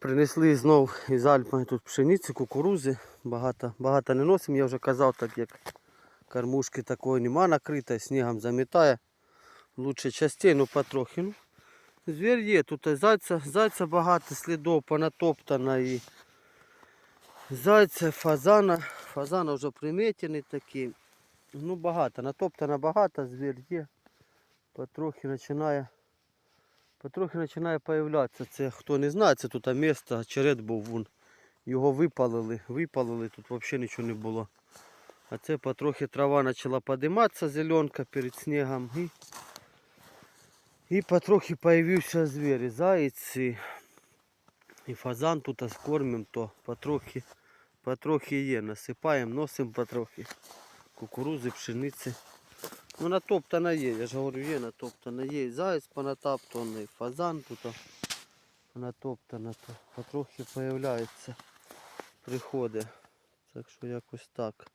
Принесли знов із Альпи тут пшениці, кукурузи. Багато, багато не носимо, я вже казав, так як кормушки такої нема накрита, снігом замітає. Лучше частей, ну потрохи. Ну, звір є, тут зайця, зайця багато, слідів понатоптано і зайця, фазана. Фазана вже приметений такий. Ну багато, натоптано багато, звір є. Потрохи починає Потрохи починає появлятися. Це хто не знає, це тут місто, черед був вон. Його випалили, випалили, тут взагалі нічого не було. А це потрохи трава почала підійматися, зеленка перед снігом. І, і потрохи появився звір. Заєць, і, і фазан тут а скормимо, то потрохи, потрохи є. Насипаємо, носимо потрохи. Кукурузи, пшениці. Ну натоптана є, я ж говорю, є натоптана є. Заяць понатоптаний, фазан тут понатоптана, потрохи з'являється, приходить. Так що якось так.